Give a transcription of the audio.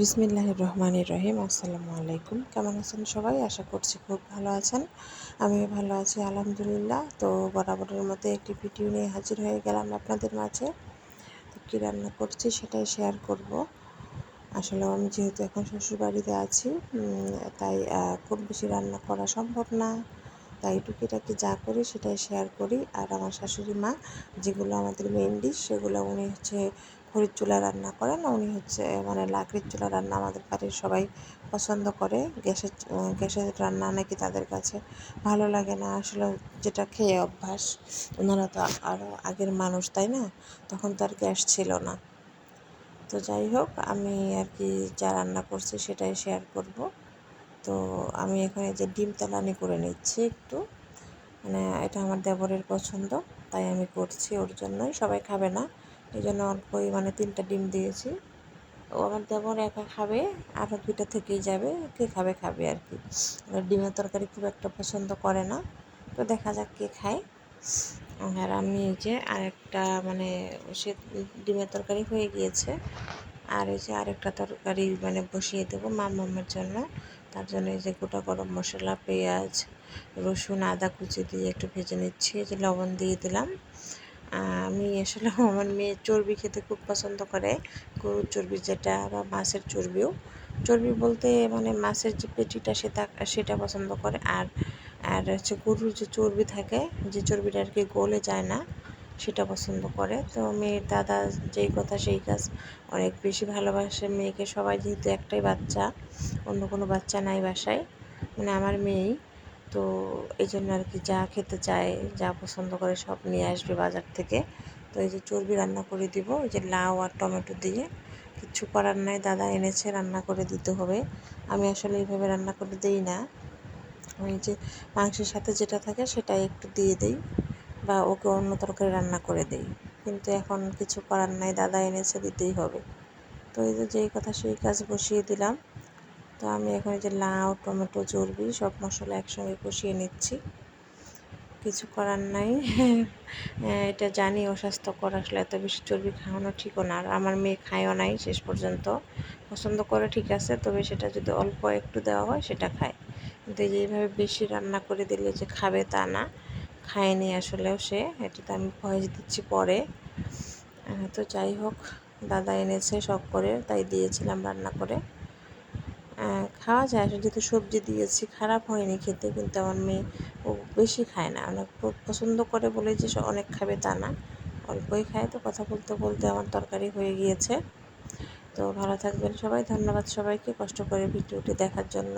বিসমিল্লাহ রহমানির রহিম। আসসালামু আলাইকুম। কেমন আছেন সবাই? আশা করছি খুব ভালো আছেন। আমিও ভালো আছি, আলহামদুলিল্লাহ। তো বরাবরের মধ্যে একটি ভিডিও নিয়ে হাজির হয়ে গেলাম আপনাদের মাঝে। তো কী রান্না করছি সেটাই শেয়ার করব। আসলে আমি যেহেতু এখন শ্বশুরবাড়িতে আছি তাই খুব বেশি রান্না করা সম্ভব না। তাই টুকিটাকি যা করি সেটাই শেয়ার করি। আর আমার শাশুড়ি মা, যেগুলো আমাদের মেন ডিশ সেগুলো উনি হচ্ছে খড়ির চুলা রান্না করেন। উনি হচ্ছে মানে লাকড়ির চুলা রান্না আমাদের বাড়ির সবাই পছন্দ করে। গ্যাসের গ্যাসের রান্না নাকি তাদের কাছে ভালো লাগে না। আসলে যেটা খেয়ে অভ্যাস, ওনারা তো আরও আগের মানুষ, তাই না? তখন তো আর গ্যাস ছিল না। তো যাই হোক, আমি আর কি যা রান্না করছি সেটাই শেয়ার করব। তো আমি এখানে যে ডিম তেলানি করে নিচ্ছি একটু মানে এটা আমার দেবরের পছন্দ, তাই আমি করছি, ওর জন্যই। সবাই খাবে না। এই জন্য অল্পই মানে তিনটা ডিম দিয়েছি। ও আমার দেবর একা খাবে আরও দুইটা থেকেই যাবে, কে খাবে খাবে আর কি। ডিমের তরকারি খুব একটা পছন্দ করে না, তো দেখা যাক কে খায়। আর আমি এই যে আরেকটা মানে সে ডিমের তরকারি হয়ে গিয়েছে, আর এই যে আরেকটা তরকারি মানে বসিয়ে দেবো মা মামের জন্য। তার জন্য এই যে গোটা গরম মশলা, পেঁয়াজ, রসুন, আদা কুচি দিয়ে একটু ভেজে নিচ্ছি, এই যে লবণ দিয়ে দিলাম। আমি আসলে আমার মেয়ে চর্বি খেতে খুব পছন্দ করে। গরুর চর্বি যেটা বা মাছের চর্বিও। চর্বি বলতে মানে মাছের যে পেটিটা সেটা সেটা পছন্দ করে। আর আর হচ্ছে গরুর যে চর্বি থাকে, যে চর্বিটা আর কি গলে যায় না, সেটা পছন্দ করে। তো মেয়ের দাদা যেই কথা সেই কাজ অনেক বেশি ভালোবাসে। মেয়েকে সবাই যেহেতু একটাই বাচ্চা, অন্য কোনো বাচ্চা নাই বাসায়। মানে আমার মেয়েই। তো এই জন্য আর কি যা খেতে চায়, যা পছন্দ করে সব নিয়ে আসবে বাজার থেকে। তো এই যে চর্বি রান্না করে দিব, ওই যে লাউ আর টমেটো দিয়ে। কিচ্ছু করার নাই, দাদা এনেছে, রান্না করে দিতে হবে। আমি আসলে এইভাবে রান্না করে দিই না। ওই যে মাংসের সাথে যেটা থাকে সেটাই একটু দিয়ে দিই বা ওকে অন্য তরকারি রান্না করে দিই। কিন্তু এখন কিছু করার নাই, দাদা এনেছে, দিতেই হবে। তো এই যে যেই কথা সেই কাজ বসিয়ে দিলাম। তো আমি এখন যে লাউ, টমেটো, চর্বি সব মশলা একসঙ্গে কষিয়ে নিচ্ছি। কিছু করার নাই। এটা জানি অস্বাস্থ্যকর আসলে এত বেশি চর্বি খাওয়ানো ঠিকও না। আর আমার মেয়ে খায়ও নাই শেষ পর্যন্ত। পছন্দ করে ঠিক আছে, তবে সেটা যদি অল্প একটু দেওয়া হয় সেটা খায়। কিন্তু যেইভাবে বেশি রান্না করে দিলে যে খাবে তা না, খায়নি আসলেও সে। এটা তো আমি ভয়েস দিচ্ছি পরে। তো যাই হোক, দাদা এনেছে সব করে, তাই দিয়েছিলাম রান্না করে। খাওয়া যায়। যেহেতু সবজি দিয়েছি, খারাপ হয়নি খেতে, কিন্তু আমার মেয়ে ও বেশি খায় না। অনেক পছন্দ করে বলে যে অনেক খাবে তা না। অল্পই খায় তো কথা বলতে বলতে আমার তরকারি হয়ে গিয়েছে। তো ভালো থাকবেন সবাই। ধন্যবাদ সবাইকে কষ্ট করে ভিডিওটি দেখার জন্য।